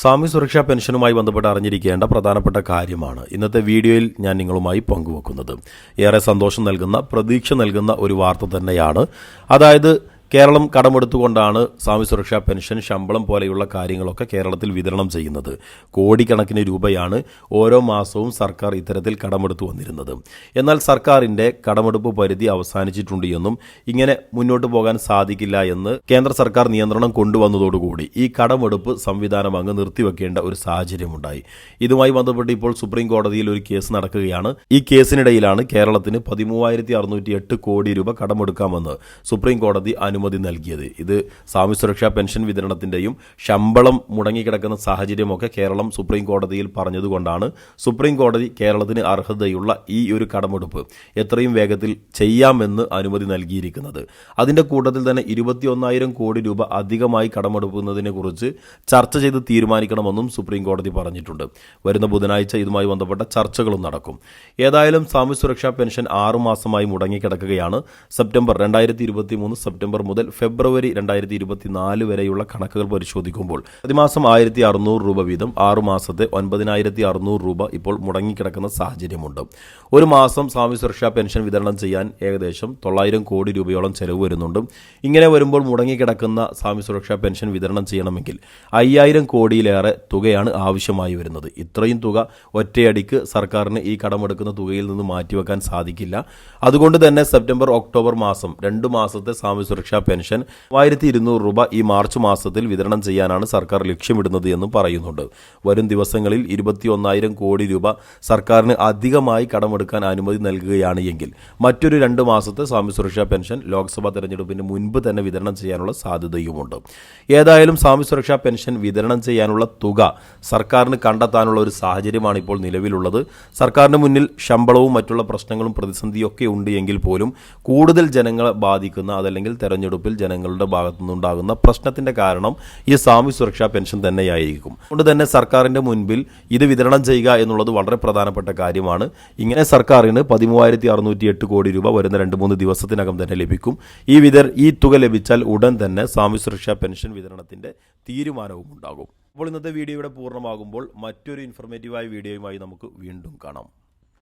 സാമൂഹ്യ സുരക്ഷാ പെൻഷനുമായി ബന്ധപ്പെട്ട് അറിഞ്ഞിരിക്കേണ്ട പ്രധാനപ്പെട്ട കാര്യമാണ് ഇന്നത്തെ വീഡിയോയിൽ ഞാൻ നിങ്ങളുമായി പങ്കുവെക്കുന്നത്. ഏറെ സന്തോഷം നൽകുന്ന പ്രതീക്ഷ നൽകുന്ന ഒരു വാർത്ത തന്നെയാണ്. അതായത് കേരളം കടമെടുത്തുകൊണ്ടാണ് സ്വാമി സുരക്ഷാ പെൻഷൻ ശമ്പളം പോലെയുള്ള കാര്യങ്ങളൊക്കെ കേരളത്തിൽ വിതരണം ചെയ്യുന്നത്. കോടിക്കണക്കിന് രൂപയാണ് ഓരോ മാസവും സർക്കാർ ഇത്തരത്തിൽ കടമെടുത്തു വന്നിരുന്നത്. എന്നാൽ സർക്കാരിന്റെ കടമെടുപ്പ് പരിധി അവസാനിച്ചിട്ടുണ്ട് എന്നും ഇങ്ങനെ മുന്നോട്ട് പോകാൻ സാധിക്കില്ല എന്ന് കേന്ദ്ര സർക്കാർ നിയന്ത്രണം കൊണ്ടുവന്നതോടുകൂടി ഈ കടമെടുപ്പ് സംവിധാനം അങ്ങ് നിർത്തിവെക്കേണ്ട ഒരു സാഹചര്യമുണ്ടായി. ഇതുമായി ബന്ധപ്പെട്ട് ഇപ്പോൾ സുപ്രീം കോടതിയിൽ ഒരു കേസ് നടക്കുകയാണ്. ഈ കേസിനിടയിലാണ് കേരളത്തിന് പതിമൂവായിരത്തി കോടി രൂപ കടമെടുക്കാമെന്ന് സുപ്രീം കോടതി അനുമതി നൽകിയത്. ഇത് സാമൂഹ്യ സുരക്ഷാ പെൻഷൻ വിതരണത്തിന്റെയും ശമ്പളം മുടങ്ങിക്കിടക്കുന്ന സാഹചര്യമൊക്കെ കേരളം സുപ്രീം കോടതിയിൽ പറഞ്ഞതുകൊണ്ടാണ് സുപ്രീം കോടതി കേരളത്തിന് അർഹതയുള്ള ഈ ഒരു കടമെടുപ്പ് എത്രയും വേഗത്തിൽ ചെയ്യാമെന്ന് അനുമതി നൽകിയിരിക്കുന്നത്. അതിന്റെ കൂട്ടത്തിൽ തന്നെ ഇരുപത്തിയൊന്നായിരം കോടി രൂപ അധികമായി കടമെടുക്കുന്നതിനെക്കുറിച്ച് ചർച്ച ചെയ്ത് തീരുമാനിക്കണമെന്നും സുപ്രീം കോടതി പറഞ്ഞിട്ടുണ്ട്. വരുന്ന ബുധനാഴ്ച ഇതുമായി ബന്ധപ്പെട്ട ചർച്ചകളും നടക്കും. ഏതായാലും സാമൂഹ്യ സുരക്ഷാ പെൻഷൻ ആറുമാസമായി മുടങ്ങിക്കിടക്കുകയാണ്. സെപ്റ്റംബർ രണ്ടായിരത്തി സെപ്റ്റംബർ മുതൽ ഫെബ്രുവരി രണ്ടായിരത്തി ഇരുപത്തിനാല് വരെയുള്ള കണക്കുകൾ പരിശോധിക്കുമ്പോൾ പ്രതിമാസം ആയിരത്തി അറുന്നൂറ് രൂപ വീതം ആറുമാസത്തെ ഒൻപതിനായിരത്തി അറുന്നൂറ് രൂപ ഇപ്പോൾ മുടങ്ങിക്കിടക്കുന്ന സാഹചര്യമുണ്ട്. ഒരു മാസം സ്വാമി സുരക്ഷാ പെൻഷൻ വിതരണം ചെയ്യാൻ ഏകദേശം തൊള്ളായിരം കോടി രൂപയോളം ചെലവ് വരുന്നുണ്ട്. ഇങ്ങനെ വരുമ്പോൾ മുടങ്ങിക്കിടക്കുന്ന സ്വാമി സുരക്ഷാ പെൻഷൻ വിതരണം ചെയ്യണമെങ്കിൽ അയ്യായിരം കോടിയിലേറെ തുകയാണ് ആവശ്യമായി വരുന്നത്. ഇത്രയും തുക ഒറ്റയടിക്ക് സർക്കാരിന് ഈ കടമെടുക്കുന്ന തുകയിൽ നിന്ന് മാറ്റിവെക്കാൻ സാധിക്കില്ല. അതുകൊണ്ട് തന്നെ സെപ്റ്റംബർ ഒക്ടോബർ മാസം രണ്ട് മാസത്തെ സാമൂഹ്യ സുരക്ഷാ പെൻഷൻ മൂവായിരത്തി ഇരുന്നൂറ് രൂപ ഈ മാർച്ച് മാസത്തിൽ വിതരണം ചെയ്യാനാണ് സർക്കാർ ലക്ഷ്യമിടുന്നത് എന്നും പറയുന്നുണ്ട്. വരും ദിവസങ്ങളിൽ ഇരുപത്തി ഒന്നായിരം കോടി രൂപ സർക്കാരിന് അധികമായി കടമെടുക്കാൻ അനുമതി നൽകുകയാണ് എങ്കിൽ മറ്റൊരു രണ്ട് മാസത്തെ സ്വാമി സുരക്ഷാ പെൻഷൻ ലോക്സഭാ തെരഞ്ഞെടുപ്പിന് മുൻപ് തന്നെ വിതരണം ചെയ്യാനുള്ള സാധ്യതയുമുണ്ട്. ഏതായാലും സ്വാമി സുരക്ഷാ പെൻഷൻ വിതരണം ചെയ്യാനുള്ള തുക സർക്കാരിന് കണ്ടെത്താനുള്ള ഒരു സാഹചര്യമാണ് ഇപ്പോൾ നിലവിലുള്ളത്. സർക്കാരിന് മുന്നിൽ ശമ്പളവും മറ്റുള്ള പ്രശ്നങ്ങളും പ്രതിസന്ധിയൊക്കെ ഉണ്ട് എങ്കിൽ പോലും കൂടുതൽ ജനങ്ങളെ ബാധിക്കുന്ന അതല്ലെങ്കിൽ തെരഞ്ഞെടുപ്പിൽ ജനങ്ങളുടെ ഭാഗത്തുനിന്നുണ്ടാകുന്ന പ്രശ്നത്തിന്റെ കാരണം ഈ സ്വാമി സുരക്ഷാ പെൻഷൻ തന്നെയായിരിക്കും. അതുകൊണ്ട് തന്നെ സർക്കാരിന്റെ മുൻപിൽ ഇത് വിതരണം ചെയ്യുക എന്നുള്ളത് വളരെ പ്രധാനപ്പെട്ട കാര്യമാണ്. ഇങ്ങനെ സർക്കാരിന് പതിമൂവായിരത്തി അറുന്നൂറ്റി എട്ട് കോടി രൂപ വരുന്ന രണ്ട് മൂന്ന് ദിവസത്തിനകം തന്നെ ലഭിക്കും. ഈ വിതർ ഈ തുക ലഭിച്ചാൽ ഉടൻ തന്നെ സ്വാമി സുരക്ഷാ പെൻഷൻ വിതരണത്തിന്റെ തീരുമാനവും ഉണ്ടാകും. അപ്പോൾ ഇന്നത്തെ വീഡിയോ ഇവിടെ പൂർണമാകുമ്പോൾ മറ്റൊരു ഇൻഫർമേറ്റീവായ വീഡിയോയുമായി നമുക്ക് വീണ്ടും കാണാം.